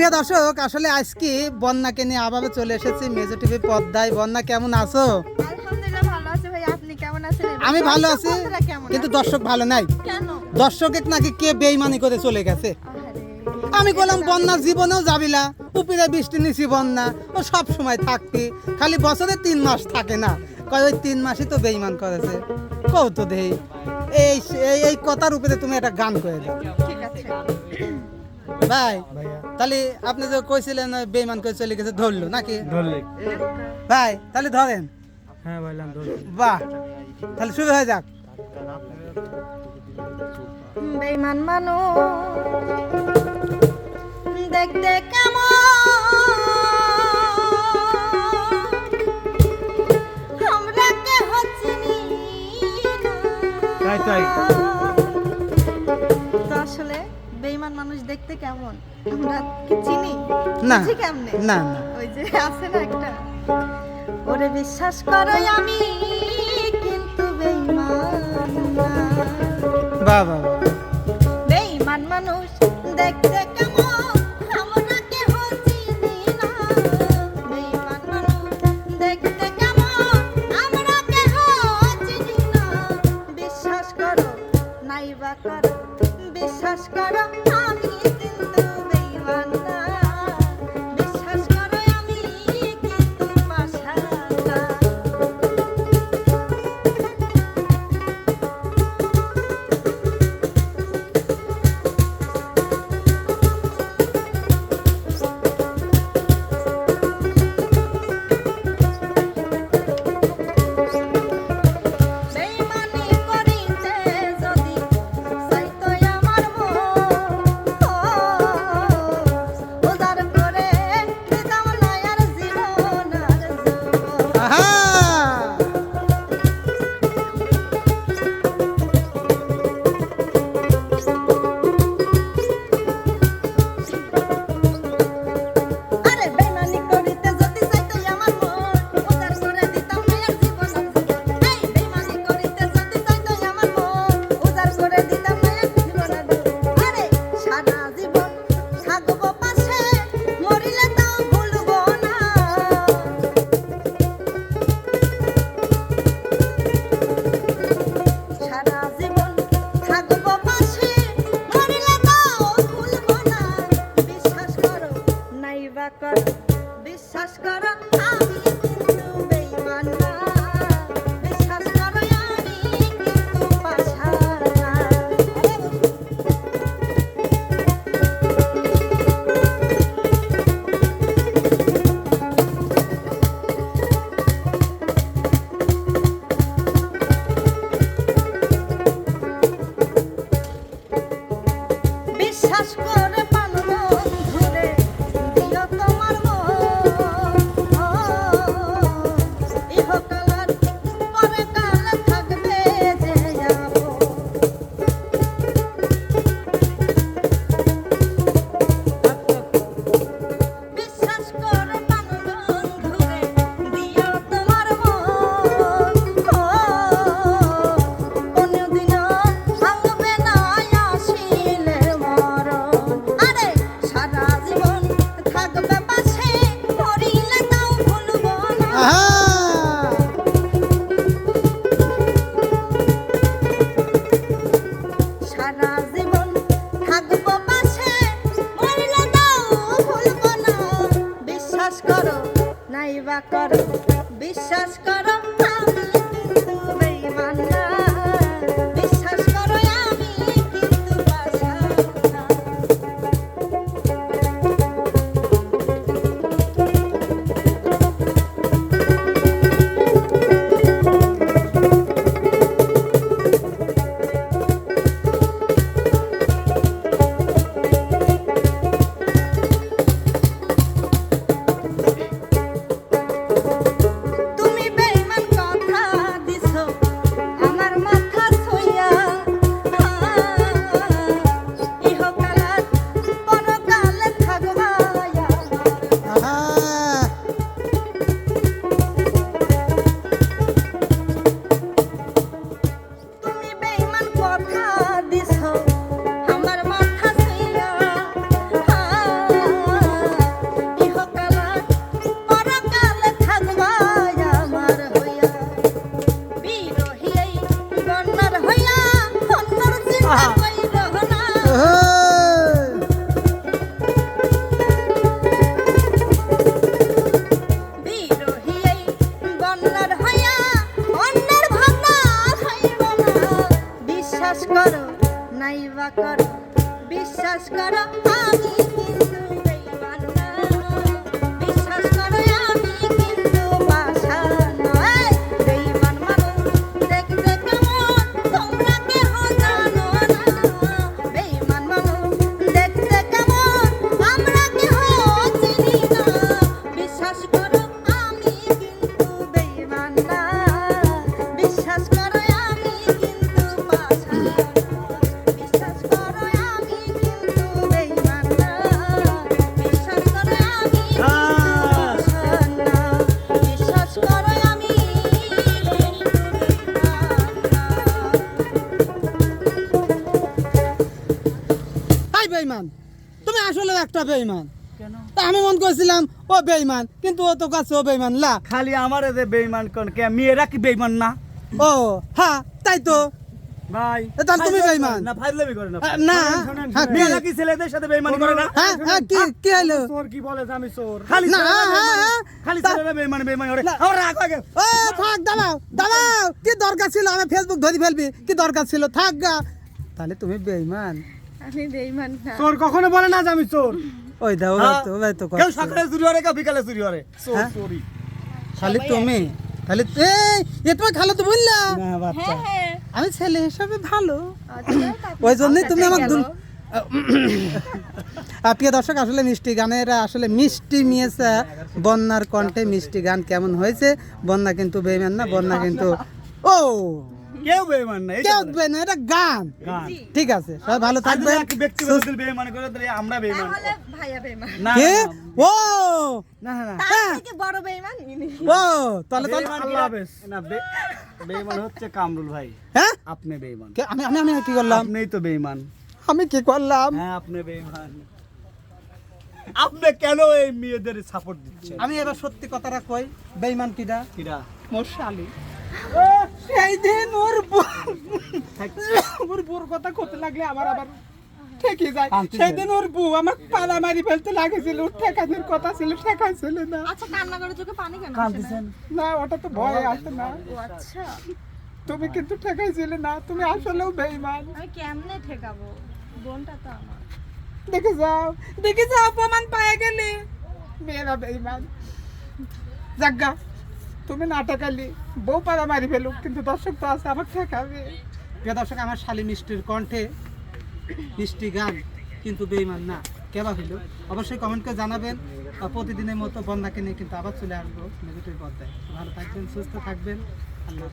প্রিয় দর্শক আসলে আজকে বন্যাকে নিয়ে আবার চলে এসেছি মেজো টিভি পদ্মায় বন্যা কেমন আছো? আমি ভালো আছি কিন্তু দর্শক ভালো নাই। দর্শকের নাকি কে বেইমানি করে চলে গেছে? আমি বললাম বন্যা জীবনেও যাবিলা উপরে বৃষ্টি নিচি বন্যা। ও সব সময় থাকতি। খালি বছরে তিন মাস থাকে না। কয় ওই তিন মাসই তো বেইমান করেছে। কৌ তো দেই। এই এই- এই কথার উপরে তুমি একটা গান করে দাও। ঠিক আছে। ভাই তাহলে আপনি যে কইছিলেন বেইমান করে চলে গেছে ধরলো নাকি? ধরলে। ভাই তাহলে ধরেন। হ্যাঁ ভাইলাম ধরলে। বাহ তাহলে শুরু হয়ে যাক। বেঈমান মানুষ দেখতে কেমন? তাই তাই। আমরা কি চিনি? না কেমনে? না না। ওই যে আছে না একটা। ওরে বিশ্বাস করো আমি কিন্তু বেঈমান না। বাহ। নাইবা নাইবা করো বিশ্বাস করো আমি করো নাইবা করো। বিশ্বাস করো আমি বেইমান তুমি আসলে একটা বেইমান তা আমি মন করছিলাম ও বেইমান কিন্তু ও তো কাছে ও বেইমান লা। খালি আমার যে বেইমান কোন কে মেয়েরা কি বেইমান না? ও হ্যাঁ তাই তো। ভাই। তাহলে তুমি বেঈমান। না ফাইজলামি করে না। না, শোনেন, শোনেন, হ্যাঁ, শোনেন। মেয়েরা কি- কি ছেলেদের সাথে বেইমানি করে না? হ্যাঁ হ্যাঁ কি কি হলো? চোর কি বলে আমি চোর? খালি না, ছেলেরা হ্যাঁ, হ্যাঁ, খালি ছেলেরা বেইমানি বেইমানি করে। আমার রাগ আগে ও থাক দাঁড়াও দাঁড়াও। কি দরকার ছিল? আমি ফেসবুক ধরে ফেলবি। কি দরকার ছিল? থাক গা। তাহলে তুমি বেইমান আমি বেঈমান না। চোর কখনো বলে না যে আমি চোর। ওই দাও হ্যাঁ। তো ওই তো কেউ সকালে চুরি করে কেউ বিকালে চুরি করে চোর হ্যাঁ? চুরি খালি তুমি। খালি এই এ তোমার খালো তো বললা? না বাচ্চা। হ্যাঁ আমি ছেলে হিসাবে ভালো। আচ্ছা ওই জন্যই তুমি আমার প্রিয় দর্শক আসলে মিষ্টি গানের আসলে মিষ্টি মিয়েছে। বন্যার কণ্ঠে মিষ্টি গান কেমন হয়েছে? বন্যা কিন্তু বেইমান না বন্যা কিন্তু ও! কেউ বেইমান না কেউ এটা গান। ঠিক আছে সবাই ভালো থাকবেন। ব্যক্তিগত করে তাহলে আমরা বেইমান তাহলে ভাইয়া বেঈমান না কে? ও! না না তার থেকে বড় বেঈমান ইনি। ও তাহলে তাহলে আল্লাহ হাফেজ। না হচ্ছে কামরুল ভাই। হ্যাঁ? আপনি বেইমান। আমি আমি আমি কি করলাম? আপনিই তো বেইমান। আমি কি করলাম? হ্যাঁ আপনি বেইমান। আপনি কেন এই মেয়েদের সাপোর্ট দিচ্ছেন? আমি এবার সত্যি কথাটা কই বেইমান কিডা? কিরা মোর শালি সেই দিন ওর বউ- ওর বউর কথা করতে লাগলে আমার আবার ঠেকে যায়। ওর বউ আমার পালা মারি ফেলতে লাগেছিল ওর ঠেকানোর কথা ছিল ঠেকাইছিল না। আচ্ছা কান্না করে চোখে পানি কেন না? ওটা তো ভয় আসে না। আচ্ছা। তুমি কিন্তু ঠেকাইছিলে না তুমি আসলেও বেইমান আমি কেমনে ঠেকাবো? বোনটা তো আমার। দেখে যাও দেখে যাও অপমান পায়ে গেলে। মেয়েরা বেইমান জাগা তুমি না ঠেকালি বউ পাড়া মারি ফেলুক, কিন্তু দর্শক তো আছে আমার ঠেকাবে। প্রিয় দর্শক, আমার শালী মিষ্টির কণ্ঠে মিষ্টি গান কিন্তু বেইমান না, কেবা হইল? অবশ্যই কমেন্ট করে জানাবেন। প্রতিদিনের মতো বন্যাকে নিয়ে কিন্তু আবার চলে আসব নেগেটিভ পর্দায়। ভালো থাকবেন, সুস্থ থাকবেন। আল্লাহ